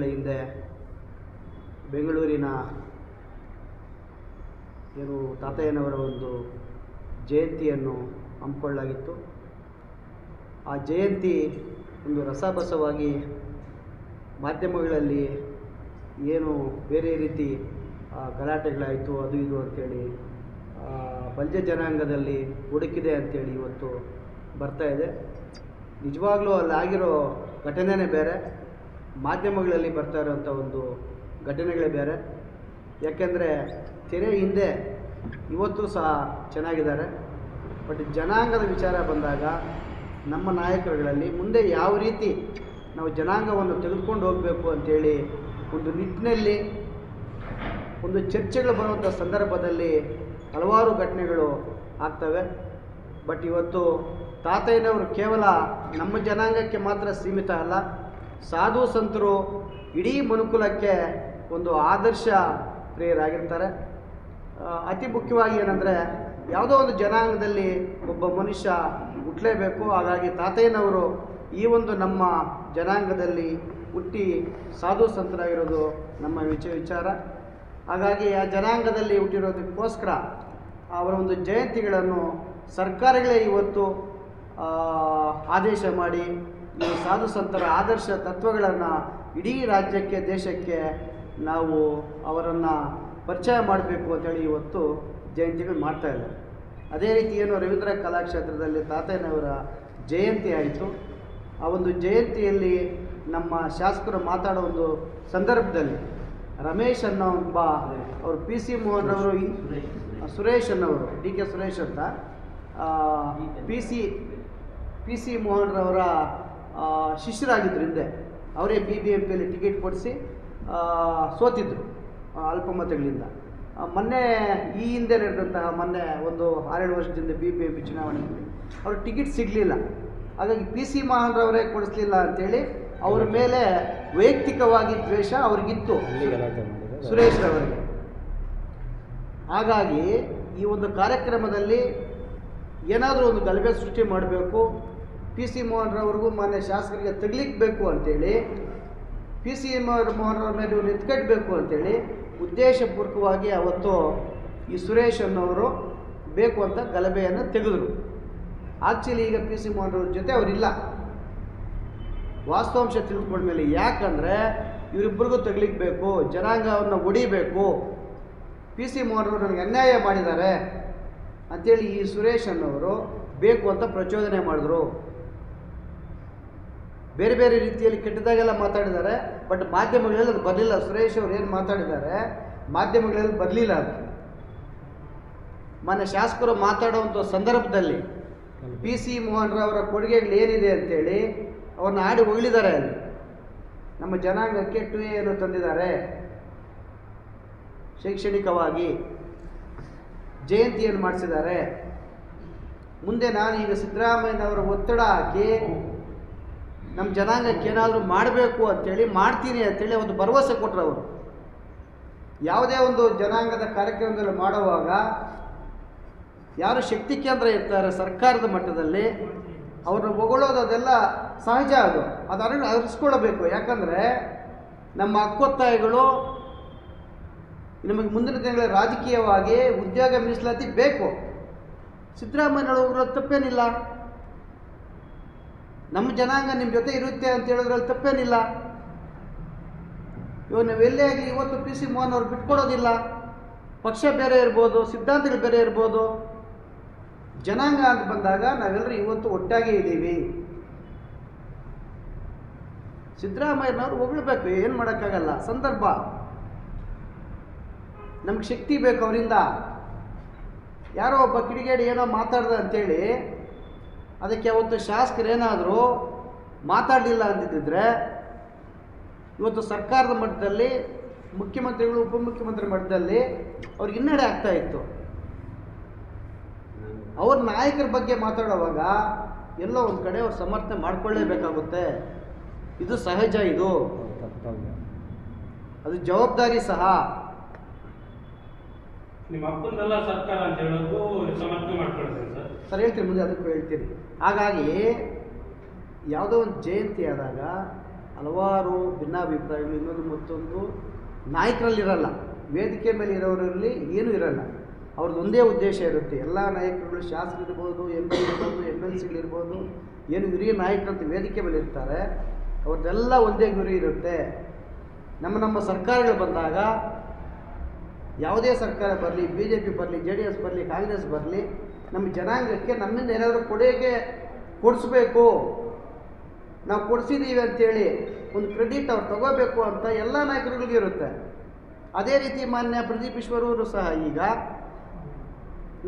ಹಿಂದೆ ಬೆಂಗಳೂರಿನ ಏನು ತಾತಯ್ಯನವರ ಒಂದು ಜಯಂತಿಯನ್ನು ಹಮ್ಮಿಕೊಳ್ಳಲಾಗಿತ್ತು. ಆ ಜಯಂತಿ ಒಂದು ರಸಬಸವಾಗಿ ಮಾಧ್ಯಮಗಳಲ್ಲಿ ಏನು ಬೇರೆ ರೀತಿ ಗಲಾಟೆಗಳಾಯಿತು, ಅದು ಇದು ಅಂಥೇಳಿ ಬಲ್ಜ ಜನಾಂಗದಲ್ಲಿ ಹುಡುಕಿದೆ ಅಂಥೇಳಿ ಇವತ್ತು ಬರ್ತಾ ಇದೆ. ನಿಜವಾಗ್ಲೂ ಅಲ್ಲಿ ಆಗಿರೋ ಘಟನೆನೇ ಬೇರೆ. ಮಾಧ್ಯಮಗಳಲ್ಲಿ ಬರ್ತಾ ಇರೋಂಥ ಒಂದು ಘಟನೆಗಳೇ ಬೇರೆ. ಯಾಕೆಂದರೆ ತೆರೆ ಹಿಂದೆ ಇವತ್ತು ಸಹ ಚೆನ್ನಾಗಿದ್ದಾರೆ. ಬಟ್ ಜನಾಂಗದ ವಿಚಾರ ಬಂದಾಗ ನಮ್ಮ ನಾಯಕರುಗಳಲ್ಲಿ ಮುಂದೆ ಯಾವ ರೀತಿ ನಾವು ಜನಾಂಗವನ್ನು ತೆಗೆದುಕೊಂಡು ಹೋಗಬೇಕು ಅಂಥೇಳಿ ಒಂದು ನಿಟ್ಟಿನಲ್ಲಿ ಒಂದು ಚರ್ಚೆಗಳು ಬರುವಂಥ ಸಂದರ್ಭದಲ್ಲಿ ಹಲವಾರು ಘಟನೆಗಳು ಆಗ್ತವೆ. ಬಟ್ ಇವತ್ತು ತಾತಯ್ಯನವರು ಕೇವಲ ನಮ್ಮ ಜನಾಂಗಕ್ಕೆ ಮಾತ್ರ ಸೀಮಿತ ಅಲ್ಲ. ಸಾಧು ಸಂತರು ಇಡೀ ಮನುಕುಲಕ್ಕೆ ಒಂದು ಆದರ್ಶ ಪ್ರಿಯರಾಗಿರ್ತಾರೆ. ಅತಿ ಮುಖ್ಯವಾಗಿ ಏನಂದರೆ ಯಾವುದೋ ಒಂದು ಜನಾಂಗದಲ್ಲಿ ಒಬ್ಬ ಮನುಷ್ಯ ಹುಟ್ಟಲೇಬೇಕು ಹಾಗಾಗಿ ತಾತಯ್ಯನವರು ಈ ಒಂದು ನಮ್ಮ ಜನಾಂಗದಲ್ಲಿ ಹುಟ್ಟಿ ಸಾಧು ಸಂತರಾಗಿರೋದು ನಮ್ಮ ವಿಚ, ವಿಚಾರ. ಹಾಗಾಗಿ ಆ ಜನಾಂಗದಲ್ಲಿ ಹುಟ್ಟಿರೋದಕ್ಕೋಸ್ಕರ ಅವರ ಒಂದು ಜಯಂತಿಗಳನ್ನು ಸರ್ಕಾರಗಳೇ ಇವತ್ತು ಆದೇಶ ಮಾಡಿ ಈ ಸಾಧು ಸಂತರ ಆದರ್ಶ ತತ್ವಗಳನ್ನು ಇಡೀ ರಾಜ್ಯಕ್ಕೆ, ದೇಶಕ್ಕೆ ನಾವು ಅವರನ್ನು ಪರಿಚಯ ಮಾಡಬೇಕು ಅಂತೇಳಿ ಇವತ್ತು ಜಯಂತಿಗಳು ಮಾಡ್ತಾ ಇದ್ದಾರೆ. ಅದೇ ರೀತಿ ಏನು ರವೀಂದ್ರ ಕಲಾಕ್ಷೇತ್ರದಲ್ಲಿ ತಾತಯ್ಯನವರ ಜಯಂತಿ ಆಯಿತು. ಆ ಒಂದು ಜಯಂತಿಯಲ್ಲಿ ನಮ್ಮ ಶಾಸಕರು ಮಾತಾಡೋ ಒಂದು ಸಂದರ್ಭದಲ್ಲಿ ರಮೇಶ್ ಅನ್ನೋ ಒಬ್ಬ ಅವರು ಪಿ ಸಿ ಮೋಹನ್ ಅವರು ಸುರೇಶ್ ಅನ್ನೋರು, ಡಿ ಕೆ ಸುರೇಶ್ ಅಂತ ಪಿ ಸಿ ಪಿ ಸಿ ಮೋಹನ್ರವರ ಆ, ಶಿಷ್ಯರಾಗಿದ್ದರು ಅವರೇ ಬಿ ಬಿ ಎಂ ಪಿಯಲ್ಲಿ ಟಿಕೆಟ್ ಕೊಡಿಸಿ ಸೋತಿದ್ದರು ಅಲ್ಪಮತಗಳಿಂದ ಮೊನ್ನೆ ಈ ಹಿಂದೆ ನಡೆದಂತಹ ಮೊನ್ನೆ ಒಂದು ಆರೇಳು ವರ್ಷದಿಂದ ಬಿ ಬಿ ಎಂ ಪಿ ಚುನಾವಣೆಯಲ್ಲಿ ಅವರು ಟಿಕೆಟ್ ಸಿಗಲಿಲ್ಲ. ಹಾಗಾಗಿ ಪಿ ಸಿ ಮೋಹನ್ರವರೇ ಕೊಡಿಸ್ಲಿಲ್ಲ ಅಂತೇಳಿ ಅವ್ರ ಮೇಲೆ ವೈಯಕ್ತಿಕವಾಗಿ ದ್ವೇಷ ಅವ್ರಿಗಿತ್ತು. ಸುರೇಶ್ ರವರಿಗೆ. ಹಾಗಾಗಿ ಈ ಒಂದು ಕಾರ್ಯಕ್ರಮದಲ್ಲಿ ಏನಾದರೂ ಒಂದು ಗಲಭೆ ಸೃಷ್ಟಿ ಮಾಡಬೇಕು ಪಿ ಸಿ ಮೋಹನ್ರವ್ರಿಗೂ ಮಾನ್ಯ ಶಾಸಕರಿಗೆ ತಗಲಿಕ್ಬೇಕು ಅಂತೇಳಿ ಪಿ ಸಿ ಮೋಹನ್ರವ್ರ ಮೇಲೆ ಇವ್ರು ಎತ್ಕಟ್ಟಬೇಕು ಅಂತೇಳಿ ಉದ್ದೇಶಪೂರ್ವಕವಾಗಿ ಅವತ್ತು ಈ ಸುರೇಶ್ ಅನ್ನೋರು ಬೇಕು ಅಂತ ಗಲಭೆಯನ್ನು ತೆಗೆದರು. ಆ್ಯಕ್ಚುಲಿ ಈಗ ಪಿ ಸಿ ಮೋಹನ್ರವ್ರ ಜೊತೆ ಅವರಿಲ್ಲ ವಾಸ್ತವಾಂಶ ತಿಳ್ಕೊಂಡ್ಮೇಲೆ ಯಾಕಂದರೆ ಇವರಿಬ್ಬರಿಗೂ ತಗಲಿಕ್ಬೇಕು ಜನಾಂಗವನ್ನು ಹೊಡಿಬೇಕು ಪಿ ಸಿ ಮೋಹನ್ರವ್ರು ನನಗೆ ಅನ್ಯಾಯ ಮಾಡಿದ್ದಾರೆ ಅಂಥೇಳಿ ಈ ಸುರೇಶ್ ಅನ್ನೋರು ಬೇಕು ಅಂತ ಪ್ರಚೋದನೆ ಮಾಡಿದ್ರು. ಬೇರೆ ಬೇರೆ ರೀತಿಯಲ್ಲಿ ಕೆಟ್ಟದಾಗೆಲ್ಲ ಮಾತಾಡಿದ್ದಾರೆ ಬಟ್ ಮಾಧ್ಯಮಗಳಲ್ಲಿ ಅದು ಬರಲಿಲ್ಲ. ಸುರೇಶ್ ಅವ್ರು ಏನು ಮಾತಾಡಿದ್ದಾರೆ, ಮಾಧ್ಯಮಗಳಲ್ಲಿ ಬರಲಿಲ್ಲ ಅದು. ಮೊನ್ನೆ ಶಾಸಕರು ಮಾತಾಡುವಂಥ ಸಂದರ್ಭದಲ್ಲಿ ಪಿ ಸಿ ಮೋಹನ್ರವರ ಕೊಡುಗೆಗಳು ಏನಿದೆ ಅಂತೇಳಿ ಅವ್ರನ್ನ ಆಡಿ ಹೊಗಳಿದ್ದಾರೆ ಅಲ್ಲಿ. ನಮ್ಮ ಜನಾಂಗಕ್ಕೆ ಟು ಏನು ತಂದಿದ್ದಾರೆ. ಶೈಕ್ಷಣಿಕವಾಗಿ ಜಯಂತಿಯನ್ನು ಮಾಡಿಸಿದ್ದಾರೆ. ಮುಂದೆ ನಾನು ಈಗ ಸಿದ್ದರಾಮಯ್ಯನವರ ಒತ್ತಡ ಹಾಕಿ ನಮ್ಮ ಜನಾಂಗಕ್ಕೆ ಏನಾದರೂ ಮಾಡಬೇಕು ಅಂತೇಳಿ ಮಾಡ್ತೀನಿ ಅಂತೇಳಿ ಒಂದು ಭರವಸೆ ಕೊಟ್ಟರು ಅವರು. ಯಾವುದೇ ಒಂದು ಜನಾಂಗದ ಕಾರ್ಯಕ್ರಮದಲ್ಲಿ ಮಾಡುವಾಗ ಯಾರು ಶಕ್ತಿ ಕೇಂದ್ರ ಇರ್ತಾರೆ ಸರ್ಕಾರದ ಮಟ್ಟದಲ್ಲಿ, ಅವ್ರನ್ನ ಹೊಗಳೋದು ಅದೆಲ್ಲ ಸಹಜ ಅದು. ಅದನ್ನು ಅರಿಸ್ಕೊಳ್ಬೇಕು. ಯಾಕಂದರೆ ನಮ್ಮ ಹಕ್ಕೊತ್ತಾಯಗಳು ನಮಗೆ ಮುಂದಿನ ದಿನಗಳ ರಾಜಕೀಯವಾಗಿ ಉದ್ಯೋಗ ಮೀಸಲಾತಿ ಬೇಕು. ಸಿದ್ದರಾಮಯ್ಯನವರು ತಪ್ಪೇನಿಲ್ಲ. ನಮ್ಮ ಜನಾಂಗ ನಿಮ್ಮ ಜೊತೆ ಇರುತ್ತೆ ಅಂತ ಹೇಳೋದ್ರಲ್ಲಿ ತಪ್ಪೇನಿಲ್ಲ. ಇವಾಗ ನಾವು ಎಲ್ಲೇ ಆಗಲಿ ಇವತ್ತು ಪಿ ಸಿ ಮೋಹನ್ ಅವ್ರು ಬಿಟ್ಕೊಡೋದಿಲ್ಲ. ಪಕ್ಷ ಬೇರೆ ಇರ್ಬೋದು, ಸಿದ್ಧಾಂತಗಳು ಬೇರೆ ಇರ್ಬೋದು. ಜನಾಂಗ ಅಂತ ಬಂದಾಗ ನಾವೆಲ್ಲರೂ ಇವತ್ತು ಒಟ್ಟಾಗಿ ಇದ್ದೀವಿ. ಸಿದ್ದರಾಮಯ್ಯನವ್ರು ಹೊಗಳ್ಬೇಕು, ಏನು ಮಾಡೋಕ್ಕಾಗಲ್ಲ. ಸಂದರ್ಭ. ನಮ್ಗೆ ಶಕ್ತಿ ಬೇಕು ಅವರಿಂದ. ಯಾರೋ ಒಬ್ಬ ಕಿಡಿಗೇಡಿ ಏನೋ ಮಾತಾಡ್ದ ಅಂತೇಳಿ ಅದಕ್ಕೆ ಅವತ್ತು ಶಾಸಕರೇನಾದರೂ ಮಾತಾಡಲಿಲ್ಲ ಅಂತಿದ್ದರೆ ಇವತ್ತು ಸರ್ಕಾರದ ಮಟ್ಟದಲ್ಲಿ ಮುಖ್ಯಮಂತ್ರಿಗಳು ಉಪಮುಖ್ಯಮಂತ್ರಿ ಮಟ್ಟದಲ್ಲಿ ಅವ್ರಿಗೆ ಹಿನ್ನಡೆ ಆಗ್ತಾ ಇತ್ತು. ಅವ್ರ ನಾಯಕರ ಬಗ್ಗೆ ಮಾತಾಡುವಾಗ ಎಲ್ಲ ಒಂದು ಕಡೆ ಅವ್ರು ಸಮರ್ಥನೆ ಮಾಡಿಕೊಳ್ಳೇಬೇಕಾಗುತ್ತೆ. ಇದು ಸಹಜ ಇದು. ಅದು ಜವಾಬ್ದಾರಿ ಸಹ ನಿಮ್ಮ ಸರ್ಕಾರ ಅಂತ ಹೇಳೋದು ಸಮರ್ಥನೆ ಮಾಡ್ಕೊಳ್ತೀನಿ ಸರ್. ಸರ್, ಹೇಳ್ತೀನಿ, ಮುಂದೆ ಅದಕ್ಕೂ ಹೇಳ್ತೀನಿ. ಹಾಗಾಗಿ, ಯಾವುದೋ ಒಂದು ಜಯಂತಿ ಆದಾಗ ಹಲವಾರು ಭಿನ್ನಾಭಿಪ್ರಾಯಗಳು, ಇನ್ನೊಂದು ಮತ್ತೊಂದು ನಾಯಕರಲ್ಲಿರಲ್ಲ ವೇದಿಕೆ ಮೇಲೆ ಇರೋರಲ್ಲಿ ಏನೂ ಇರಲ್ಲ. ಅವ್ರದ್ದು ಒಂದೇ ಉದ್ದೇಶ ಇರುತ್ತೆ. ಎಲ್ಲ ನಾಯಕರುಗಳು ಶಾಸಕರಿರ್ಬೋದು ಎಂ ಎಲ್ ಇರ್ಬೋದು ಎಂ ಎಲ್ ಸಿಗಳಿರ್ಬೋದು ಏನು ಹಿರಿಯ ನಾಯಕರಂತ ವೇದಿಕೆ ಮೇಲೆ ಇರ್ತಾರೆ. ಅವ್ರದ್ದೆಲ್ಲ ಒಂದೇ ಗುರಿ ಇರುತ್ತೆ. ನಮ್ಮ ನಮ್ಮ ಸರ್ಕಾರಗಳು ಬಂದಾಗ ಯಾವುದೇ ಸರ್ಕಾರ ಬರಲಿ ಬಿ ಜೆ ಪಿ ಬರಲಿ, ಜೆ ಡಿ ಎಸ್ ಬರಲಿ, ಕಾಂಗ್ರೆಸ್ ಬರಲಿ, ನಮ್ಮ ಜನಾಂಗಕ್ಕೆ ನಮ್ಮಿಂದ ಏನಾದರೂ ಕೊಡುಗೆ ಕೊಡಿಸ್ಬೇಕು. ನಾವು ಕೊಡಿಸಿದ್ದೀವಿ ಅಂತೇಳಿ ಒಂದು ಕ್ರೆಡಿಟ್ ಅವ್ರು ತಗೋಬೇಕು ಅಂತ ಎಲ್ಲ ನಾಯಕರುಗಳಿಗೂ ಇರುತ್ತೆ. ಅದೇ ರೀತಿ ಮಾನ್ಯ ಪ್ರದೀಪ್ ಈಶ್ವರವರು ಸಹ ಈಗ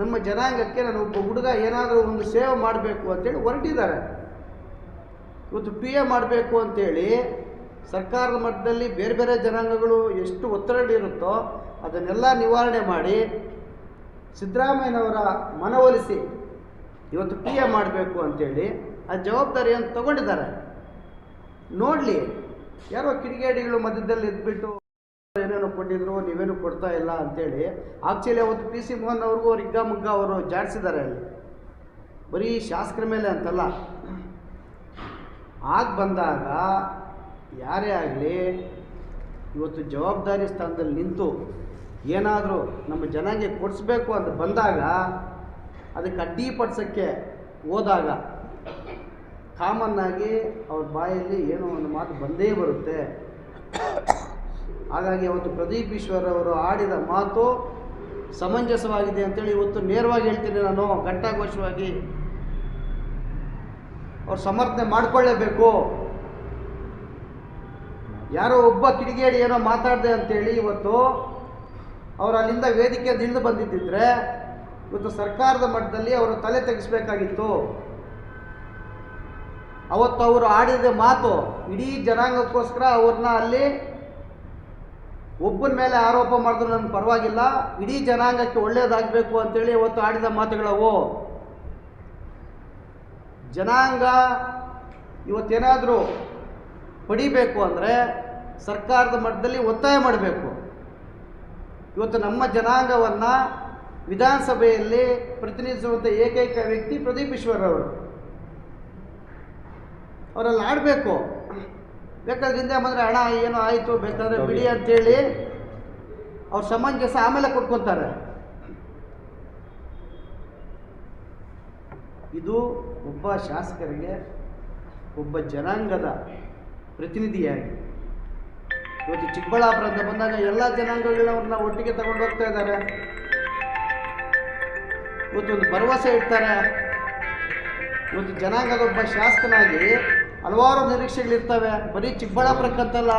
ನಮ್ಮ ಜನಾಂಗಕ್ಕೆ ನಾನು ಒಬ್ಬ ಹುಡುಗ ಏನಾದರೂ ಒಂದು ಸೇವೆ ಮಾಡಬೇಕು ಅಂತೇಳಿ ಹೊರಟಿದ್ದಾರೆ. ಇವತ್ತು ಪಿ ಎ ಮಾಡಬೇಕು ಅಂತೇಳಿ ಸರ್ಕಾರದ ಮಟ್ಟದಲ್ಲಿ ಬೇರೆ ಬೇರೆ ಜನಾಂಗಗಳು ಎಷ್ಟು ಒತ್ತಡಗಳಿರುತ್ತೋ ಅದನ್ನೆಲ್ಲ ನಿವಾರಣೆ ಮಾಡಿ ಸಿದ್ದರಾಮಯ್ಯನವರ ಮನವೊಲಿಸಿ ಇವತ್ತು ಪಿ ಎ ಮಾಡಬೇಕು ಅಂತೇಳಿ ಆ ಜವಾಬ್ದಾರಿಯನ್ನು ತಗೊಂಡಿದ್ದಾರೆ. ನೋಡಲಿ, ಯಾರೋ ಕಿಡಿಗೇಡಿಗಳು ಮಧ್ಯದಲ್ಲಿ ಇದ್ಬಿಟ್ಟು ಏನೇನೋ ಕೊಟ್ಟಿದ್ರು, ನೀವೇನು ಕೊಡ್ತಾ ಇಲ್ಲ ಅಂತೇಳಿ ಆಕ್ಚುಲಿ ಅವತ್ತು ಪಿ ಸಿ ಮೋಹನ್ ಅವ್ರಿಗೂ ಅವ್ರು ಹಿಗ್ಗ ಮುಗ್ಗ ಅವರು ಜಾಡಿಸಿದ್ದಾರೆ ಅಲ್ಲಿ. ಬರೀ ಶಾಸಕರ ಮೇಲೆ ಅಂತಲ್ಲ. ಆಗ ಬಂದಾಗ ಯಾರೇ ಆಗಲಿ, ಇವತ್ತು ಜವಾಬ್ದಾರಿ ಸ್ಥಾನದಲ್ಲಿ ನಿಂತು ಏನಾದರೂ ನಮ್ಮ ಜನಾಂಗ ಕೊಡಿಸ್ಬೇಕು ಅಂತ ಬಂದಾಗ, ಅದಕ್ಕೆ ಅಡ್ಡಿಪಡಿಸೋಕ್ಕೆ ಹೋದಾಗ ಕಾಮನ್ನಾಗಿ ಅವ್ರ ಬಾಯಲ್ಲಿ ಏನೋ ಒಂದು ಮಾತು ಬಂದೇ ಬರುತ್ತೆ. ಹಾಗಾಗಿ ಅವತ್ತು ಪ್ರದೀಪ್ ಈಶ್ವರ್ ಅವರು ಆಡಿದ ಮಾತು ಸಮಂಜಸವಾಗಿದೆ ಅಂತೇಳಿ ಇವತ್ತು ನೇರವಾಗಿ ಹೇಳ್ತೀನಿ ನಾನು, ಘಂಟಾಘೋಷವಾಗಿ. ಅವ್ರು ಸಮರ್ಥನೆ ಮಾಡಿಕೊಳ್ಳೇಬೇಕು. ಯಾರೋ ಒಬ್ಬ ಕಿಡಿಗೇಡಿ ಏನೋ ಮಾತಾಡಿದೆ ಅಂತೇಳಿ ಇವತ್ತು ಅವರು ಅಲ್ಲಿಂದ ವೇದಿಕೆ ಇಳಿದು ಬಂದಿದ್ದಿದ್ರೆ ಇವತ್ತು ಸರ್ಕಾರದ ಮಟ್ಟದಲ್ಲಿ ಅವರು ತಲೆ ತೆಗೆಸಬೇಕಾಗಿತ್ತು. ಅವತ್ತು ಅವರು ಆಡಿದ ಮಾತು ಇಡೀ ಜನಾಂಗಕ್ಕೋಸ್ಕರ ಅವ್ರನ್ನ ಅಲ್ಲಿ ಒಬ್ಬನ ಮೇಲೆ ಆರೋಪ ಮಾಡಿದ್ರು ನನಗೆ ಪರವಾಗಿಲ್ಲ, ಇಡೀ ಜನಾಂಗಕ್ಕೆ ಒಳ್ಳೆಯದಾಗಬೇಕು ಅಂತೇಳಿ ಇವತ್ತು ಆಡಿದ ಮಾತುಗಳವು. ಜನಾಂಗ ಇವತ್ತೇನಾದರೂ ಪಡಿಬೇಕು ಅಂದರೆ ಸರ್ಕಾರದ ಮಟ್ಟದಲ್ಲಿ ಒತ್ತಾಯ ಮಾಡಬೇಕು. ಇವತ್ತು ನಮ್ಮ ಜನಾಂಗವನ್ನು ವಿಧಾನಸಭೆಯಲ್ಲಿ ಪ್ರತಿನಿಧಿಸುವಂಥ ಏಕೈಕ ವ್ಯಕ್ತಿ ಪ್ರದೀಪ್ ಈಶ್ವರ್ ಅವರು. ಅವರಲ್ಲಿ ಆಡಬೇಕು. ಬೇಕಾದ್ರೆ ಹಿಂದೆ ಬಂದರೆ ಹಣ ಏನೋ ಆಯಿತು ಬೇಕಾದ್ರೆ ಬಿಡಿ ಅಂತೇಳಿ ಅವ್ರ ಸಮಂಜಸ ಆಮೇಲೆ ಕೊಟ್ಕೊತಾರೆ. ಇದು ಒಬ್ಬ ಶಾಸಕರಿಗೆ ಒಬ್ಬ ಜನಾಂಗದ ಪ್ರತಿನಿಧಿಯಾಗಿ ಇವತ್ತು ಚಿಕ್ಕಬಳ್ಳಾಪುರ ಅಂತ ಬಂದಾಗ ಎಲ್ಲ ಜನಾಂಗಗಳವ್ರನ್ನ ಒಟ್ಟಿಗೆ ತಗೊಂಡು ಹೋಗ್ತಾ ಇದ್ದಾರೆ. ಇವತ್ತು ಒಂದು ಭರವಸೆ ಇಡ್ತಾರೆ. ಇವತ್ತು ಜನಾಂಗದ ಒಬ್ಬ ಶಾಸಕನಾಗಿ ಹಲವಾರು ನಿರೀಕ್ಷೆಗಳಿರ್ತವೆ. ಬರೀ ಚಿಕ್ಕಬಳ್ಳಾಪುರಕ್ಕಂತಲ್ಲ,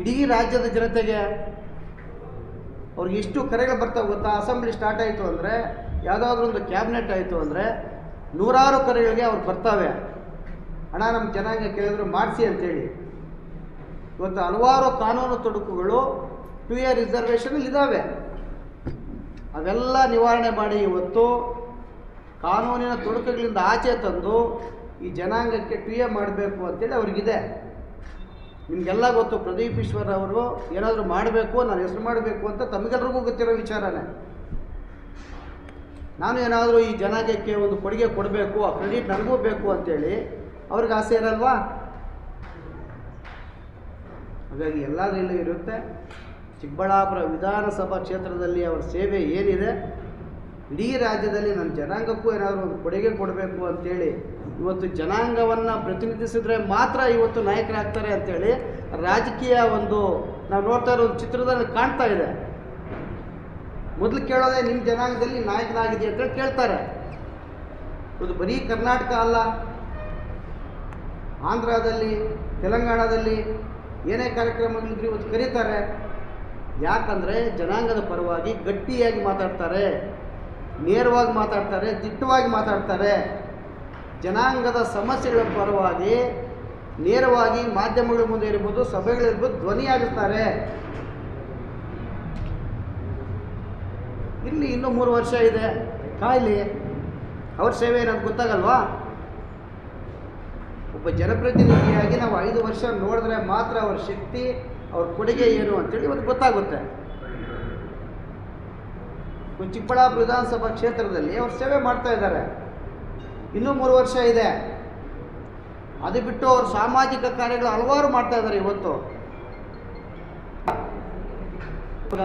ಇಡೀ ರಾಜ್ಯದ ಜನತೆಗೆ. ಅವ್ರಿಗೆ ಎಷ್ಟು ಕರೆಗಳು ಬರ್ತಾವೆ ಗೊತ್ತಾ? ಅಸೆಂಬ್ಲಿ ಸ್ಟಾರ್ಟ್ ಆಯಿತು ಅಂದರೆ, ಯಾವುದಾದ್ರೂ ಒಂದು ಕ್ಯಾಬಿನೆಟ್ ಆಯಿತು ಅಂದರೆ, ನೂರಾರು ಕರೆಗಳಿಗೆ ಅವ್ರು ಬರ್ತಾವೆ. ಹಣ ನಮ್ಮ ಜನಾಂಗ ಕೇಳಿದ್ರು ಮಾಡಿಸಿ ಅಂತೇಳಿ. ಇವತ್ತು ಹಲವಾರು ಕಾನೂನು ತೊಡಕುಗಳು ಟು ಇಯರ್ ರಿಸರ್ವೇಷನಲ್ಲಿ ಇದ್ದಾವೆ ಅವೆಲ್ಲ ನಿವಾರಣೆ ಮಾಡಿ ಇವತ್ತು ಕಾನೂನಿನ ತೊಡಕುಗಳಿಂದ ಆಚೆ ತಂದು ಈ ಜನಾಂಗಕ್ಕೆ ಟು ಎ ಮಾಡಬೇಕು ಅಂತೇಳಿ ಅವ್ರಿಗಿದೆ. ನಿಮಗೆಲ್ಲ ಗೊತ್ತು, ಪ್ರದೀಪ್ ಈಶ್ವರ್ ಅವರು ಏನಾದರೂ ಮಾಡಬೇಕು, ನಾನು ಹೆಸರು ಮಾಡಬೇಕು ಅಂತ ತಮಗೆಲ್ರಿಗೂ ಗೊತ್ತಿರೋ ವಿಚಾರನೇ. ನಾನು ಏನಾದರೂ ಈ ಜನಾಂಗಕ್ಕೆ ಒಂದು ಕೊಡುಗೆ ಕೊಡಬೇಕು, ಆ ಕ್ರೆಡಿಟ್ ನನಗೂ ಬೇಕು ಅಂತೇಳಿ, ಅವ್ರಿಗೆ ಆಸೆ ಇರಲ್ವಾ? ಹಾಗಾಗಿ ಎಲ್ಲದರಲ್ಲೂ ಇರುತ್ತೆ. ಚಿಕ್ಕಬಳ್ಳಾಪುರ ವಿಧಾನಸಭಾ ಕ್ಷೇತ್ರದಲ್ಲಿ ಅವರ ಸೇವೆ ಏನಿದೆ, ಇಡೀ ರಾಜ್ಯದಲ್ಲಿ ನನ್ನ ಜನಾಂಗಕ್ಕೂ ಏನಾದರೂ ಒಂದು ಕೊಡುಗೆ ಕೊಡಬೇಕು ಅಂತೇಳಿ, ಇವತ್ತು ಜನಾಂಗವನ್ನು ಪ್ರತಿನಿಧಿಸಿದ್ರೆ ಮಾತ್ರ ಇವತ್ತು ನಾಯಕರಾಗ್ತಾರೆ ಅಂತೇಳಿ ರಾಜಕೀಯ ಒಂದು ನಾವು ನೋಡ್ತಾ ಇರೋ ಒಂದು ಚಿತ್ರದಲ್ಲಿ ಕಾಣ್ತಾ ಇದೆ. ಮೊದಲು ಕೇಳೋದೇ ನಿಮ್ಮ ಜನಾಂಗದಲ್ಲಿ ನಾಯಕನಾಗಿದೆ ಅಂತೇಳಿ ಕೇಳ್ತಾರೆ. ಇದು ಬರೀ ಕರ್ನಾಟಕ ಅಲ್ಲ, ಆಂಧ್ರದಲ್ಲಿ, ತೆಲಂಗಾಣದಲ್ಲಿ ಏನೇ ಕಾರ್ಯಕ್ರಮಗಳಿದ್ರು ಇವತ್ತು ಕರೀತಾರೆ. ಯಾಕಂದರೆ ಜನಾಂಗದ ಪರವಾಗಿ ಗಟ್ಟಿಯಾಗಿ ಮಾತಾಡ್ತಾರೆ, ನೇರವಾಗಿ ಮಾತಾಡ್ತಾರೆ, ದಿಟ್ಟವಾಗಿ ಮಾತಾಡ್ತಾರೆ. ಜನಾಂಗದ ಸಮಸ್ಯೆಗಳ ಪರವಾಗಿ ನೇರವಾಗಿ ಮಾಧ್ಯಮಗಳ ಮುಂದೆ ಇರ್ಬೋದು ಸಭೆಗಳಿರ್ಬೋದು ಧ್ವನಿಯಾಗಿರ್ತಾರೆ. ಇಲ್ಲಿ ಇನ್ನೂ ಮೂರು ವರ್ಷ ಇದೆ. ಕಾಯ್ಲಿ, ಅವ್ರ ಸೇವೆ ಏನಂತ ಗೊತ್ತಾಗಲ್ವಾ? ಒಬ್ಬ ಜನಪ್ರತಿನಿಧಿಯಾಗಿ ನಾವು ಐದು ವರ್ಷ ನೋಡಿದ್ರೆ ಮಾತ್ರ ಅವ್ರ ಶಕ್ತಿ, ಅವ್ರ ಕೊಡುಗೆ ಏನು ಅಂತೇಳಿ ಇವತ್ತು ಗೊತ್ತಾಗುತ್ತೆ. ಚಿಕ್ಕಬಳ್ಳಾಪುರ ವಿಧಾನಸಭಾ ಕ್ಷೇತ್ರದಲ್ಲಿ ಅವ್ರು ಸೇವೆ ಮಾಡ್ತಾ ಇದ್ದಾರೆ. ಇನ್ನೂ ಮೂರು ವರ್ಷ ಇದೆ. ಅದು ಬಿಟ್ಟು ಅವರು ಸಾಮಾಜಿಕ ಕಾರ್ಯಗಳು ಹಲವಾರು ಮಾಡ್ತಾ ಇದ್ದಾರೆ ಇವತ್ತು.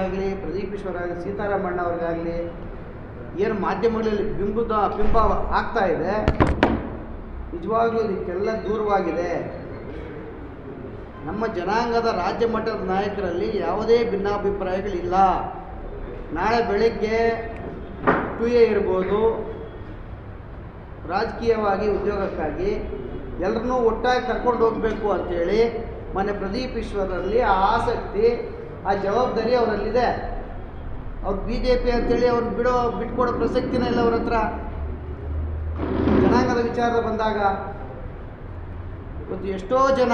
ಆಗಲಿ ಪ್ರದೀಪ್ ಈಶ್ವರ್ ಆಗಲಿ, ಸೀತಾರಾಮಣ್ಣ ಅವ್ರಿಗಾಗಲಿ, ಏನು ಮಾಧ್ಯಮಗಳಲ್ಲಿ ಬಿಂಬದ, ಬಿಂಬ ಆಗ್ತಾ ಇದೆ. ನಿಜವಾಗ್ಲೂ ಇದಕ್ಕೆಲ್ಲ ದೂರವಾಗಿದೆ. ನಮ್ಮ ಜನಾಂಗದ ರಾಜ್ಯ ಮಟ್ಟದ ನಾಯಕರಲ್ಲಿ ಯಾವುದೇ ಭಿನ್ನಾಭಿಪ್ರಾಯಗಳಿಲ್ಲ. ನಾಳೆ ಬೆಳಗ್ಗೆ ಟು ಎ ಇರ್ಬೋದು. ರಾಜಕೀಯವಾಗಿ ಉದ್ಯೋಗಕ್ಕಾಗಿ ಎಲ್ಲರನ್ನೂ ಒಟ್ಟಾಗಿ ಕರ್ಕೊಂಡು ಹೋಗಬೇಕು ಅಂತೇಳಿ ಮೊನ್ನೆ ಪ್ರದೀಪ್ ಈಶ್ವರಲ್ಲಿ ಆ ಆಸಕ್ತಿ, ಆ ಜವಾಬ್ದಾರಿ ಅವರಲ್ಲಿದೆ. ಅವ್ರು ಬಿ ಜೆ ಪಿ ಅಂತೇಳಿ ಅವ್ರನ್ನ ಬಿಡೋ, ಬಿಟ್ಕೊಡೋ ಪ್ರಸಕ್ತಿನೇ ಇಲ್ಲ ಅವ್ರ ಹತ್ರ. ವಿಚಾರ ಬಂದಾಗ ಇವತ್ತು ಎಷ್ಟೋ ಜನ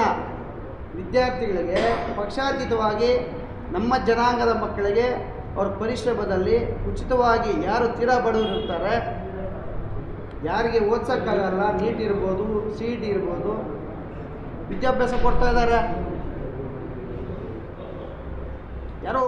ವಿದ್ಯಾರ್ಥಿಗಳಿಗೆ ಪಕ್ಷಾತೀತವಾಗಿ ನಮ್ಮ ಜನಾಂಗದ ಮಕ್ಕಳಿಗೆ ಅವ್ರ ಪರಿಶ್ರಮದಲ್ಲಿ ಉಚಿತವಾಗಿ ಯಾರು ತೀರಾ ಬಡವರಿರ್ತಾರೆ ಯಾರಿಗೆ ಓದ್ಸೋಕ್ಕಾಗಲ್ಲ ನೀಟ್ ಇರ್ಬೋದು ಸಿ ಇ ಟಿ ಇರ್ಬೋದು, ವಿದ್ಯಾಭ್ಯಾಸ ಕೊಡ್ತಾ ಇದ್ದಾರೆ. ಯಾರೋ